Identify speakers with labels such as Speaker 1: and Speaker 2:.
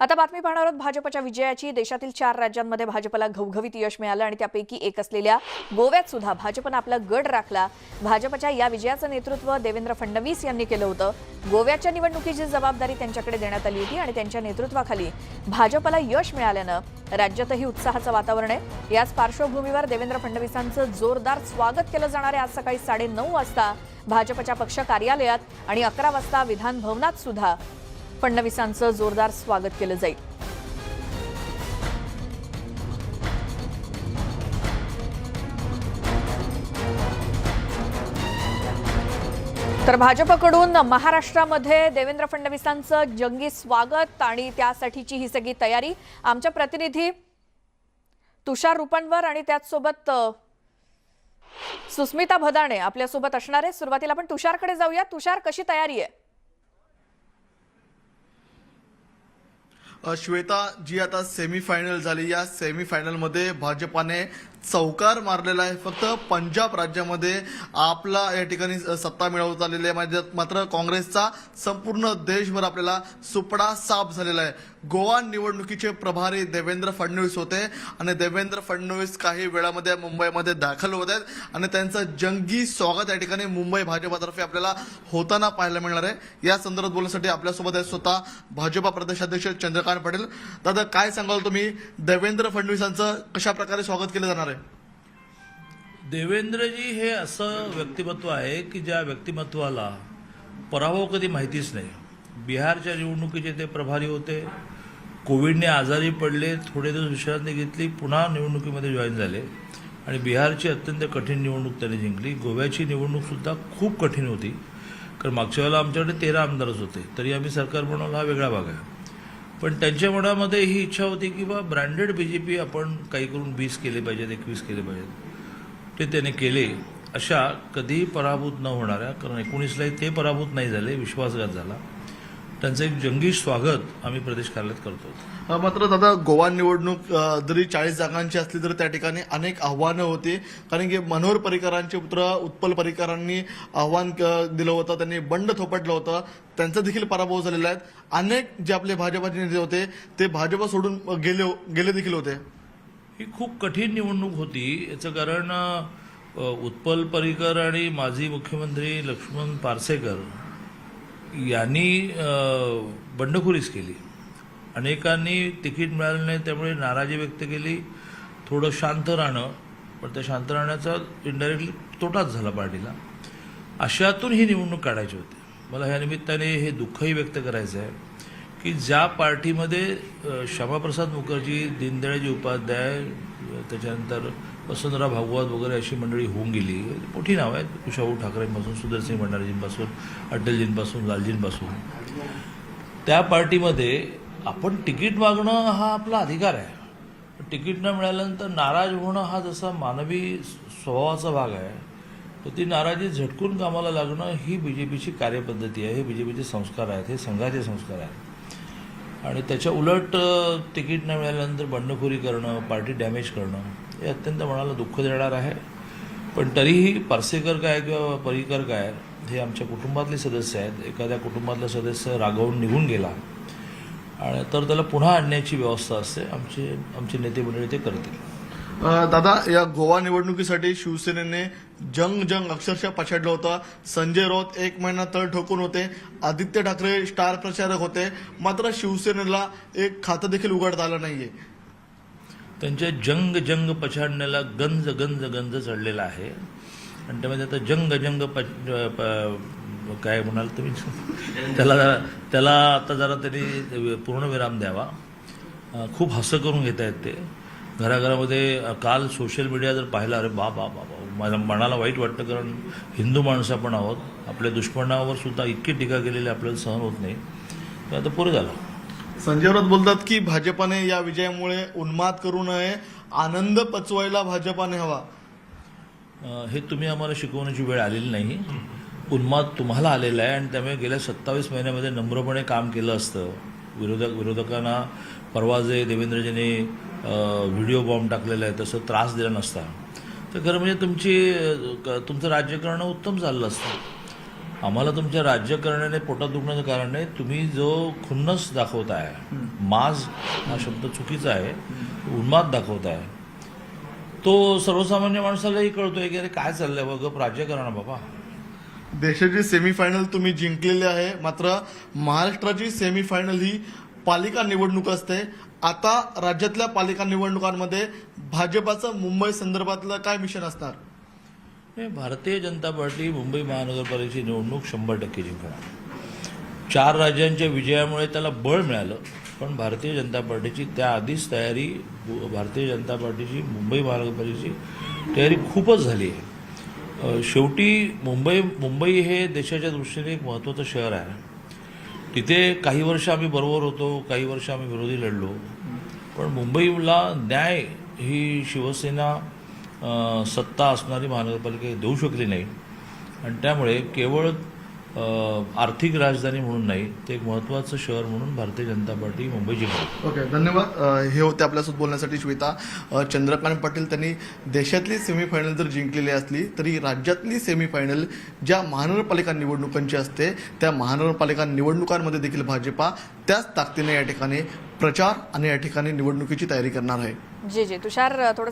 Speaker 1: आता बातमी पाहणार आहोत भाजपच्या विजयाची. देशातील चार राज्यांमध्ये भाजपला घवघवीत यश मिळालं आणि त्यापैकी एक असलेल्या गोव्यात सुद्धा भाजपनं आपला गड राखला. भाजपच्या या विजयाचं नेतृत्व देवेंद्र फडणवीस यांनी केलं होतं. गोव्याच्या निवडणुकीची जबाबदारी त्यांच्याकडे देण्यात आली होती आणि त्यांच्या नेतृत्वाखाली भाजपला यश मिळाल्यानं राज्यातही उत्साहाचं वातावरण आहे. याच पार्श्वभूमीवर देवेंद्र फडणवीसांचं जोरदार स्वागत केलं जाणार आहे आज सकाळी साडेनऊ वाजता. भाजपच्या पक्ष कार्यालयात आणि अकरा वाजता विधान भवनात सुद्धा. फडणवीसांचं जोरदार स्वागत केलं जाईल. तर भाजपकडून महाराष्ट्रामध्ये देवेंद्र फडणवीसांचं जंगी स्वागत आणि त्यासाठीची ही सगळी तयारी. आमच्या प्रतिनिधी तुषार रुपणवर आणि त्याचसोबत सुस्मिता भदाणे आपल्यासोबत असणार आहे. सुरुवातीला आपण तुषारकडे जाऊया. तुषार कशी तयारी आहे?
Speaker 2: श्वेता जी आता सेमीफायनल झाली. या सेमीफायनलमध्ये भाजपाने चौकार मारलेला आहे. फक्त पंजाब राज्यामध्ये आपला या ठिकाणी सत्ता मिळवत आलेली आहे. म्हणजे मात्र काँग्रेसचा संपूर्ण देशभर आपल्याला सुपडा साफ झालेला आहे. गोवा निवडणुकीचे प्रभारी देवेंद्र फडणवीस होते. आणि देवेंद्र फडणवीस काही वेळामध्ये मुंबईमध्ये दाखल होत आहेत. आणि त्यांचं जंगी स्वागत या ठिकाणी मुंबई भाजपातर्फे आपल्याला होताना पाहायला मिळणार आहे. या संदर्भात बोलण्यासाठी आपल्यासोबत आहे स्वतः भाजपा प्रदेशाध्यक्ष चंद्रकांत पाटील. दादा काय सांगाल तुम्ही? देवेंद्र फडणवीसांचं कशा प्रकारे स्वागत केलं जाणार आहे?
Speaker 3: देवेंद्रजी हे असं व्यक्तिमत्व आहे की ज्या व्यक्तिमत्वाला पराभव कधी माहितीच नाही. बिहारच्या निवडणुकीचे ते प्रभारी होते. कोविडने आजारी पडले थोडे दिवस विश्रांती घेतली पुन्हा निवडणुकीमध्ये जॉईन झाले. आणि बिहारची अत्यंत कठीण निवडणूक त्यांनी जिंकली. गोव्याची निवडणूकसुद्धा खूप कठीण होती. कारण मागच्या वेळेला आमच्याकडे तेरा आमदारच होते. तरी आम्ही सरकार बनवलं हा वेगळा भाग आहे. पण त्यांच्या मनामध्ये ही इच्छा होती की बा ब्रँडेड बी जे पी आपण काही करून वीस केले पाहिजेत एकवीस केले पाहिजेत. ते त्याने केले अशा कधीही पराभूत न होणाऱ्या कारण एकोणीसलाही ते पराभूत नाही झाले विश्वासघात झाला. त्यांचं एक जंगी स्वागत आम्ही प्रदेश कार्यालयात करतो.
Speaker 2: मात्र दादा गोवा निवडणूक जरी चाळीस जागांची असली तरी त्या ठिकाणी अनेक आव्हानं होती. कारण की मनोहर पर्रिकरांचे पुत्र उत्पल पर्रिकरांनी आव्हान क- दिलं होतं त्यांनी बंड थोपटलं होतं. त्यांचा देखील पराभव झालेला आहे. अनेक जे आपले भाजपाचे नेते होते ते भाजप सोडून गेले गेले देखील होते.
Speaker 3: ही खूप कठीण निवडणूक होती. याचं कारण उत्पल पर्रिकर आणि माजी मुख्यमंत्री लक्ष्मण पार्सेकर यांनी बंडखोरीच केली. अनेकांनी तिकीट मिळालं नाही त्यामुळे नाराजी व्यक्त केली. थोडं शांत राहणं पण त्या शांत राहण्याचा इनडायरेक्टली तोटाच झाला पार्टीला. अशातून ही निवडणूक काढायची होती. मला ह्या निमित्ताने हे दुःखही व्यक्त करायचं आहे की ज्या पार्टीमध्ये श्यामाप्रसाद मुखर्जी दीनदयाळजी उपाध्याय त्याच्यानंतर वसंतराव भागवत वगैरे अशी मंडळी होऊन गेली. मोठी नावं आहेत. कुशाभाऊ ठाकरेंपासून सुदर्शन भंडारीजींपासून अटलजींपासून लालजींपासून. त्या पार्टीमध्ये आपण तिकीट मागणं हा आपला अधिकार आहे. तिकीट न मिळाल्यानंतर नाराज होणं हा जसा मानवी स्वभावाचा भाग आहे तर ती नाराजी झटकून कामाला लागणं ही बी जे पीची कार्यपद्धती आहे हे बी जे पीचे संस्कार आहेत हे संघाचे संस्कार आहेत. आणि त्याच्या उलट तिकीट न मिळाल्यानंतर बंडखोरी करणं पार्टी डॅमेज करणं हे अत्यंत मनाला दुःख देणार आहे. पण तरीही पार्सेकर काय किंवा परिकर काय हे आमच्या कुटुंबातले सदस्य आहेत. एखाद्या कुटुंबातला सदस्य रागावून निघून गेला आणि तर त्याला पुन्हा आणण्याची व्यवस्था असते. आमचे आमचे नेते मंडळी ते करतील.
Speaker 2: दादा या गोवा निवडणुकीसाठी शिवसेनेने जंग जंग अक्षरशः पछाडलं होता. संजय राऊत एक महिना तळ ठोकून होते. आदित्य ठाकरे स्टार प्रचारक होते. मात्र शिवसेनेला एक खातं देखील उघडता आलं नाहीये.
Speaker 3: त्यांच्या जंग जंग पछाडण्याला गंज गंज गंज चढलेला आहे. आणि त्यामध्ये आता जंग जंग प काय म्हणाल तुम्ही? त्याला त्याला आता जरा त्यांनी पूर्णविराम द्यावा. खूप हसं करून घेत आहेत ते. घराघरामध्ये काल सोशल मीडिया जर पाहिला अरे बा बा बा माझ्या मनाला वाईट वाटतं कारण हिंदू माणसं आपण आहोत. आपल्या दुश्मनावर सुद्धा इतकी टीका केलेली आपल्याला सहन होत नाही. तर आता पुरे झालं.
Speaker 2: संजय राऊत बोलतात की भाजपाने या विजयामुळे उन्माद करू नये आनंद पचवायला भाजपाने हवा.
Speaker 3: हे तुम्ही आम्हाला शिकवण्याची वेळ आलेली नाही. उन्माद तुम्हाला आलेला आहे आणि त्यामुळे गेल्या सत्तावीस महिन्यामध्ये नम्रपणे काम केलं असतं. विरोधक विरोधकांना परवा जे देवेंद्रजींनी व्हिडिओ बॉम्ब टाकलेला आहे तसं त्रास दिला नसता. तर खरं म्हणजे तुमची तुमचं राज्य करणं उत्तम चाललं असतं. आम्हाला तुमच्या राज्यकारणाने पोटात दुखण्याचं कारण नाही तुम्ही जो खुन्नस दाखवताय माज हा शब्द चुकीचा आहे उन्माद दाखवताय तो सर्वसामान्य माणसालाही कळतोय की अरे काय चाललंय बघ राज्यकारण बाबा.
Speaker 2: देशाची सेमीफायनल तुम्ही जिंकलेली आहे. मात्र महाराष्ट्राची सेमीफायनल ही पालिका निवडणूक असते. आता राज्यातल्या पालिका निवडणुकांमध्ये भाजपाचं मुंबई संदर्भातलं काय मिशन असणार?
Speaker 3: भारतीय जनता पार्टी मुंबई महानगरपालिकेची निवडणूक शंभर टक्के जिंकणार. चार राज्यांच्या विजयामुळे त्याला बळ मिळालं पण भारतीय जनता पार्टीची त्याआधीच तयारी भारतीय जनता पार्टीची मुंबई महानगरपालिकेची तयारी खूपच झाली आहे. शेवटी मुंबई मुंबई हे देशाच्या दृष्टीने एक महत्त्वाचं शहर आहे. तिथे काही वर्ष आम्ही बरोबर होतो काही वर्ष आम्ही विरोधी लढलो. पण मुंबईला न्याय ही शिवसेना सत्ता असणारी महानगरपालिका देऊ शकली नाही. आणि त्यामुळे केवळ आर्थिक राजधानी म्हणून नाही ते एक महत्त्वाचं शहर म्हणून भारतीय जनता पार्टी मुंबई जिंकली
Speaker 2: ओके धन्यवाद. हे होते आपल्यासोबत बोलण्यासाठी श्वेता. चंद्रकांत पाटील त्यांनी देशातली सेमीफायनल जर जिंकलेली असली तरी राज्यातली सेमीफायनल ज्या महानगरपालिका निवडणुकांची असते त्या महानगरपालिका निवडणुकांमध्ये देखील भाजपा त्याच ताकदीने या ठिकाणी प्रचार आणि या ठिकाणी निवडणुकीची तयारी करणार आहे.
Speaker 1: जे जे. तुषार थोडं